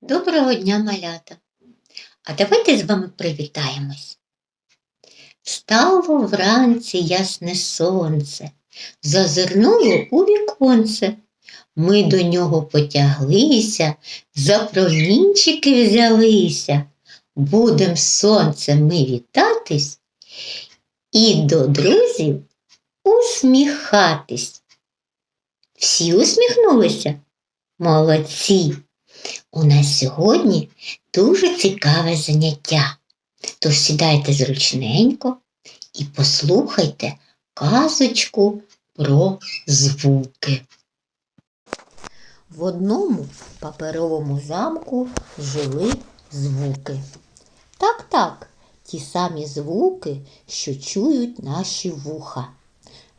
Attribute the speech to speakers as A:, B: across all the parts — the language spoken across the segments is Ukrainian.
A: Доброго дня, малята! А давайте з вами привітаємось. Встало вранці ясне сонце, зазирнуло у віконце. Ми до нього потяглися, за промінчики взялися. Будем з сонцем ми вітатись і до друзів усміхатись. Всі усміхнулися? Молодці! У нас сьогодні дуже цікаве заняття. Тож сідайте зручненько і послухайте казочку про звуки. В одному паперовому замку жили звуки. Так, так, ті самі звуки, що чують наші вуха.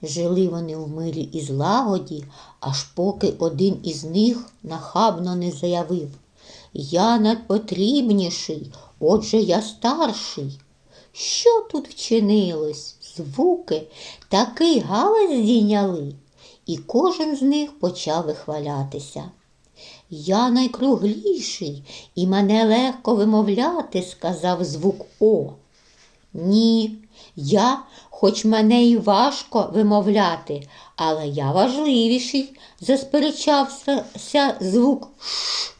A: Жили вони в мирі і злагоді, аж поки один із них нахабно не заявив Я надпотрібніший, отже я старший. Що тут вчинилось? Звуки такий галас здійняли, і кожен з них почав вихвалятися. Я найкругліший, і мене легко вимовляти, сказав звук О. Ні, я, хоч мене і важко вимовляти, але я важливіший, засперечався звук Ш.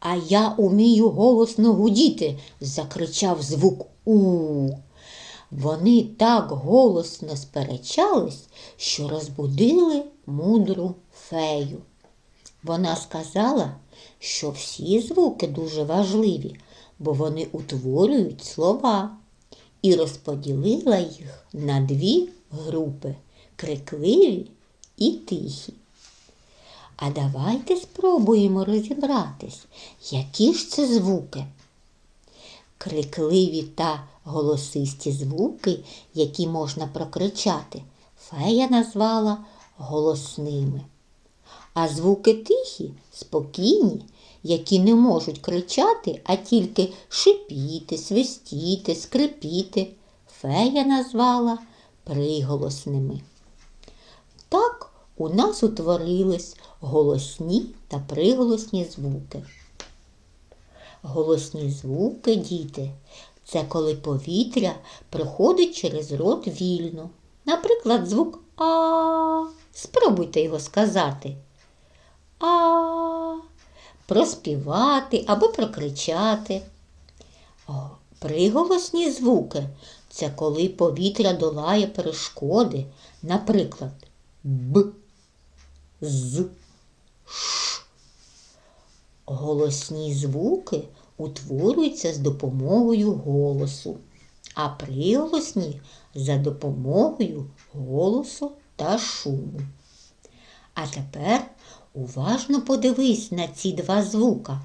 A: А я умію голосно гудіти, закричав звук У. Вони так голосно сперечались, що розбудили мудру фею. Вона сказала, що всі звуки дуже важливі, бо вони утворюють слова і розподілила їх на дві групи крикливі і тихі. А давайте спробуємо розібратись, які ж це звуки. Крикливі та голосисті звуки, які можна прокричати, фея назвала голосними. А звуки тихі, спокійні, які не можуть кричати, а тільки шипіти, свистіти, скрипіти, фея назвала приголосними. Так у нас утворились голосні та приголосні звуки. Голосні звуки, діти, це коли повітря проходить через рот вільно. Наприклад, звук А. Спробуйте його сказати. А проспівати або прокричати. Приголосні звуки це коли повітря долає перешкоди, наприклад, Б, З, Ш. Голосні звуки утворюються з допомогою голосу, а приголосні за допомогою голосу та шуму. А тепер уважно подивись на ці два звука.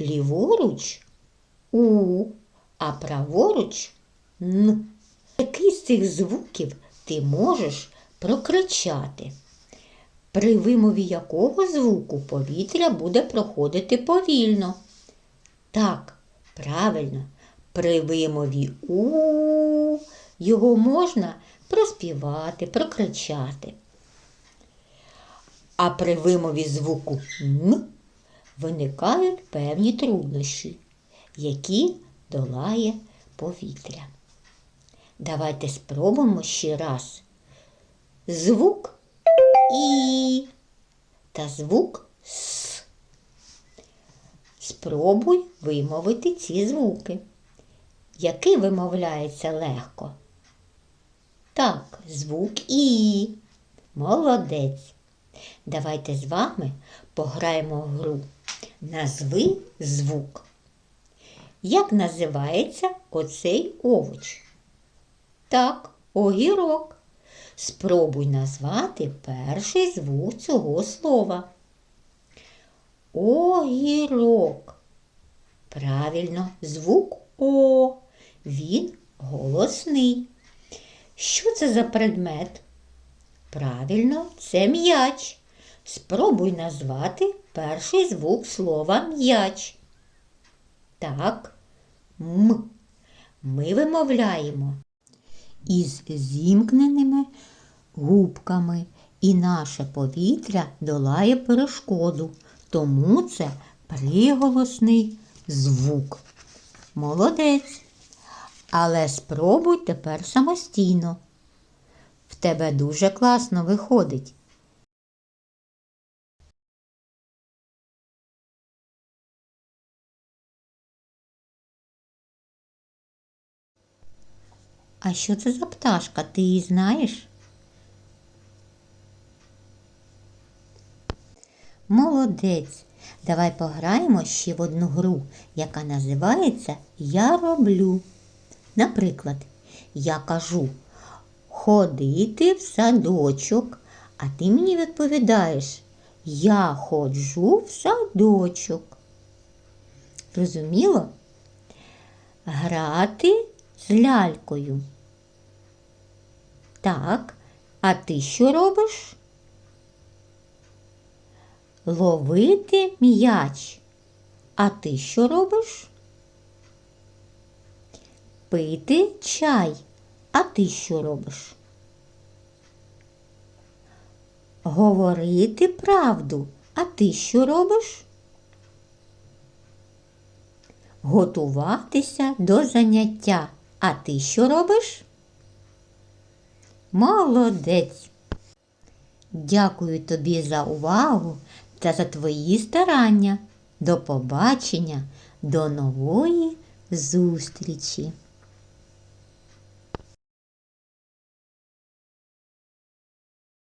A: Ліворуч У, а праворуч Н. Який з цих звуків ти можеш прокричати? При вимові якого звуку повітря буде проходити повільно? Так, правильно, при вимові У його можна проспівати, прокричати. А при вимові звуку Н виникають певні труднощі, які долає повітря. Давайте спробуємо ще раз. Звук І та звук С. Спробуй вимовити ці звуки. Який вимовляється легко? Так, звук І. Молодець. Давайте з вами пограємо в гру. Назви звук. Як називається оцей овоч? Так, огірок. Спробуй назвати перший звук цього слова. Огірок. Правильно, звук О. Він голосний. Що це за предмет? Правильно, це м'яч. Спробуй назвати перший звук слова м'яч. Так, М. Ми вимовляємо із зімкненими губками, і наше повітря долає перешкоду, тому це приголосний звук. Молодець. Але спробуй тепер самостійно. В тебе дуже класно виходить. А що це за пташка? Ти її знаєш? Молодець. Давай пограємо ще в одну гру, яка називається Я роблю. Наприклад, я кажу ходити в садочок, а ти мені відповідаєш Я ходжу в садочок. Розуміло? Грати з лялькою. Так, а ти що робиш? Ловити м'яч. А ти що робиш? Пити чай. А ти що робиш? Говорити правду. А ти що робиш? Готуватися до заняття. А ти що робиш? Молодець. Дякую тобі за увагу та за твої старання. До побачення, до нової зустрічі!